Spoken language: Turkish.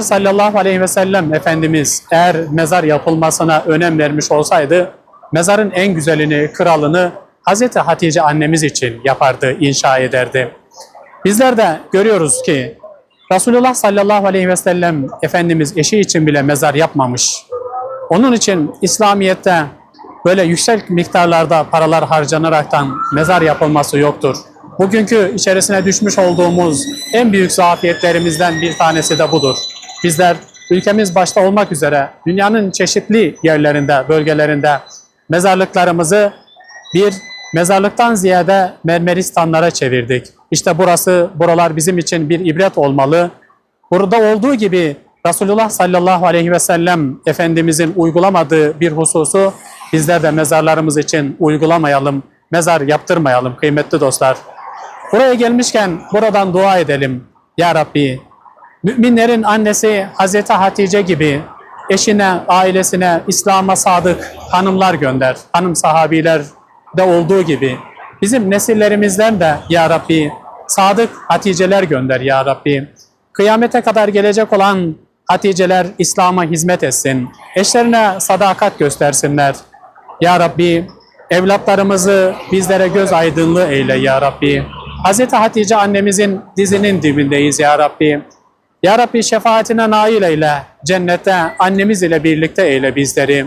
sallallahu aleyhi ve sellem Efendimiz eğer mezar yapılmasına önem vermiş olsaydı mezarın en güzelini, kralını Hazreti Hatice annemiz için yapardı, inşa ederdi. Bizler de görüyoruz ki Resulullah sallallahu aleyhi ve sellem Efendimiz eşi için bile mezar yapmamış. Onun için İslamiyet'te böyle yüksek miktarlarda paralar harcanaraktan mezar yapılması yoktur. Bugünkü içerisine düşmüş olduğumuz en büyük zafiyetlerimizden bir tanesi de budur. Bizler ülkemiz başta olmak üzere dünyanın çeşitli yerlerinde, bölgelerinde mezarlıklarımızı bir mezarlıktan ziyade mermeristanlara çevirdik. İşte burası, buralar bizim için bir ibret olmalı. Burada olduğu gibi Resulullah sallallahu aleyhi ve sellem Efendimizin uygulamadığı bir hususu bizler de mezarlarımız için uygulamayalım, mezar yaptırmayalım kıymetli dostlar. Buraya gelmişken buradan dua edelim. Ya Rabbi, müminlerin annesi Hazreti Hatice gibi eşine, ailesine, İslam'a sadık hanımlar gönder. Hanım sahabiler de olduğu gibi bizim nesillerimizden de Ya Rabbi sadık Haticeler gönder Ya Rabbi. Kıyamete kadar gelecek olan Haticeler İslam'a hizmet etsin. Eşlerine sadakat göstersinler. Ya Rabbi evlatlarımızı bizlere göz aydınlığı eyle Ya Rabbi. Hazreti Hatice annemizin dizinin dibindeyiz Ya Rabbi. Ya Rabbi şefaatine nail eyle. Cennette annemiz ile birlikte eyle bizleri.